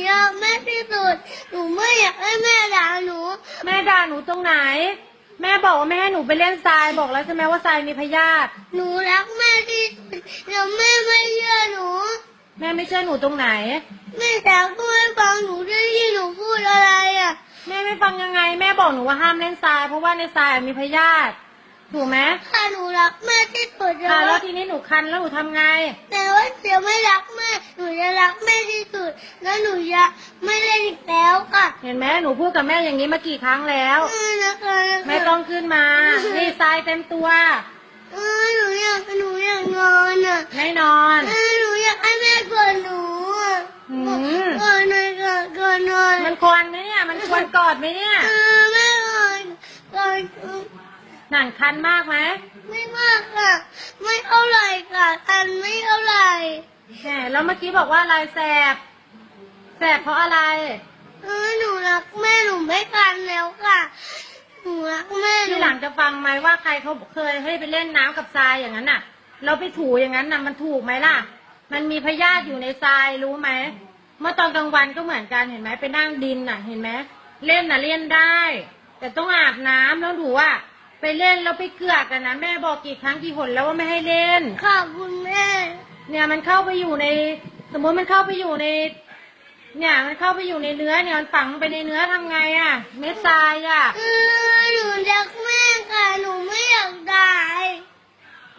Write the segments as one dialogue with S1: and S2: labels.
S1: เยอะแม่ที่สุด หนูไม่อยากให้แม่ด่าหนู
S2: แม่ด่าหนูตรงไหน แม่บอกว่าไม่ให้หนูไปเล่นทราย บอกแล้วใช่ไหมว่าทรายมีพยาธิ
S1: หนูรักแม่ที่สุดแล้วแม่ไม่เชื่อหนู
S2: แม่ไม่เชื่อหนูตรงไหน
S1: แม่จ๋าก็ไม่ฟังหนูได้ที่หนูพูดอะไรอะ
S2: แม่ไม่ฟังยังไง แม่บอกหนูว่าห้ามเล่นทราย เพราะว่าในทรายมีพยาธิ ถูกไหม
S1: ถ้าหนูรักแม่ที่สุด
S2: อ่า
S1: แล้
S2: แล้ว
S1: ว
S2: ทีนี้หนูคันแล้วหนูทำไง
S1: แต่ว่า แล้วหนูจะไม่เล่นอีกแล้วค่ะ
S2: เห็นไหมหนูพูดกับแม่อย่างนี้มากี่ครั้งแล้ว
S1: เออนะคะนะคะ
S2: ไม่ต้องขึ้นมา นี่ทรายเต็มตัว
S1: เออหนูอยากหนูอยากนอนอะ
S2: ไม่นอน
S1: เออหนูอยากให้แม่กอดหนูอะ
S2: หืม
S1: กอดหน่อยกอดกอดหน่อย
S2: มันควรไหมเนี่ย มันควรกอดไหมเนี่ย
S1: เออแม่กอดกอด
S2: หนังคันมากไหม
S1: ไม่มากค่ะ ไม่เท่าไหร่ค่ะอันไม่เท่าไหร่
S2: แหมแล้วเมื่อกี้บอกว่าอะไรแสบ แสบเพราะอะไร
S1: เออหนูรักแม่หนูไม่กันแล้วค่ะ หนูรักแม่หนู
S2: ที่หลังจะฟังไหมว่าใครเขาเคยให้ไปเล่นน้ำกับทรายอย่างนั้นน่ะ เราไปถูอย่างนั้นน่ะมันถูกไหมล่ะ มันมีพยาธิอยู่ในทรายรู้ไหมเมื่อตอนกลางวันก็เหมือนกันเห็นไหมไปนั่งดินน่ะ เห็นไหมเล่นน่ะเล่นได้ แต่ต้องอาบน้ำแล้วถูอะไปเล่นแล้วไปเกลือกกันนะแม่บอกกี่ครั้งกี่หนแล้วว่าไม่ให้เล่น
S1: ขอบคุณแม่
S2: เนี่ยมันเข้าไปอยู่ใน สมมติมันเข้าไปอยู่ใน เนี่ยมันเข้าไปอยู่ในเนื้อเนี่ยมันฝังไปในเนื้อทำไงอะ่ะ เม็ดทรายอะ่ะ
S1: เออหนูรักแม่ค่ะ หนูไม่อยากตาย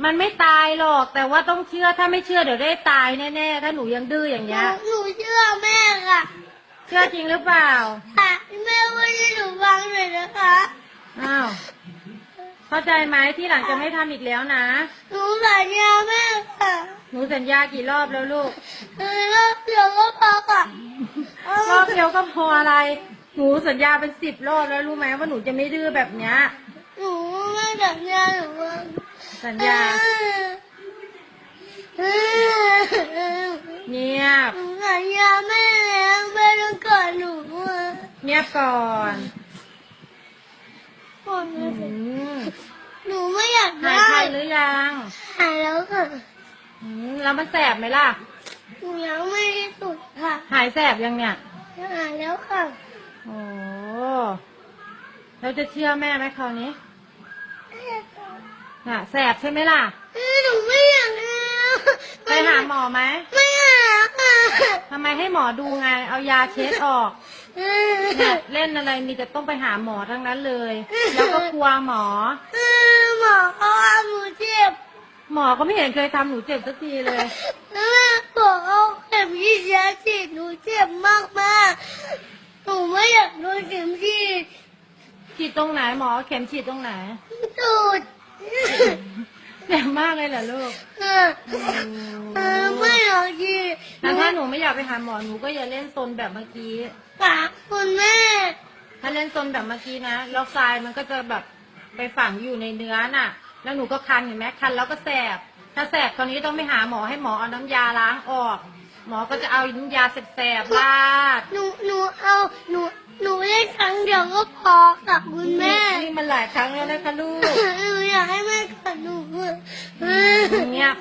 S2: มันไม่ตายหรอก แต่ว่าต้องเชื่อถ้าไม่เชื่อเดี๋ยวได้ตายแน่ๆถ้าหนูยังดื้ออย่าง
S1: หนู
S2: เงี้ย
S1: หนูเชื่อแม่ค่ะ
S2: เชื่อจริงหรือเปล่า
S1: ค่ะแม่พูดให้หนูฟังหน่อยนะคะ
S2: อ้าว เข้าใจไหมที่หลังจะไม่ทำอีกแล้วนะ
S1: หนูสัญญาแม่ค่ะ
S2: หนูสัญญากี่รอบแล้วลูก
S1: เออรอบเดียวก็พอค่ะเอ
S2: รอ
S1: อบ
S2: เดียวก็พออะไร หนูสัญญาเป็นสิบรอบแล้วรู้ไหมว่าหนูจะไม่ดื้อแบบเนี้ย
S1: หนูไม่สัญญาหนูว่า
S2: สัญญา
S1: เออ
S2: เงียบ
S1: หนูสัญญาแม่แล้วแม่ต้องกอดหนูอะ
S2: เงียบก่อน
S1: กอดหนู
S2: อืม
S1: หนูไม่อยาก
S2: หาย
S1: ได้
S2: คันหรือยัง
S1: หายแล้วค่ะ
S2: อืมแล้วมันแสบไหมล่ะ
S1: หนูยังไม่ได้สุดค่ะ
S2: หายแสบยังเนี่ย
S1: หายแล้วค่ะ
S2: โอ้เราจะเชื่อแม่ไหมคราวนี้น่ะแสบใช่ไหมล่ะ
S1: เออหนูไม่อยากแล้ว
S2: ไปหาหมอไหม
S1: ไม่หาค่ะ
S2: ทำไมให้หมอดูไง เอายาเช็ดออก
S1: เออ
S2: เนี่ยเล่นอะไรมีแต่ต้องไปหาหมอทั้งนั้นเลย แล้วก็กลัวหมอ
S1: เออหมอเขาว่าหนูเจ็บ
S2: หมอก็ไม่เห็นเคยทำหนูเจ็บสักทีเลย
S1: แล้วแม่บอกเอาเข็มที่ยาฉีดหนูเจ็บมากมากๆหนูไม่อยากโดนเข็มฉีด
S2: ฉีดตรงไหนหมอเข็มฉีดตรงไหน
S1: ตูด
S2: เจ็บมากเลยเหรอลูก
S1: เออเออไม่อยากฉีดห
S2: แล้ว
S1: นู
S2: ถ้าหนูไม่อยากไปหาหมอหนูก็อย่าเล่นซนแบบเมื่อกี้
S1: ฝากคุณแม่
S2: ถ้าเล่นซนแบบเมื่อกี้นะแล้วทรายมันก็จะแบบไปฝังอยู่ในเนื้อน่ะ แล้วหนูก็คันเห็นไหมคันแล้วก็แสบ ถ้าแสบคราวนี้ต้องไปหาหมอให้หมอเอาน้ำยาล้างออก หมอก็จะเอาน้ำยาแสบๆราด
S1: หนูหนูเอาหนู หนูเล่นครั้งเดียวก็พอกับคุณแม่
S2: นี่มันหลายครั้งแล้วนะคะลูก
S1: หนูอยากให้แม่กับหนูเออ
S2: เงียบ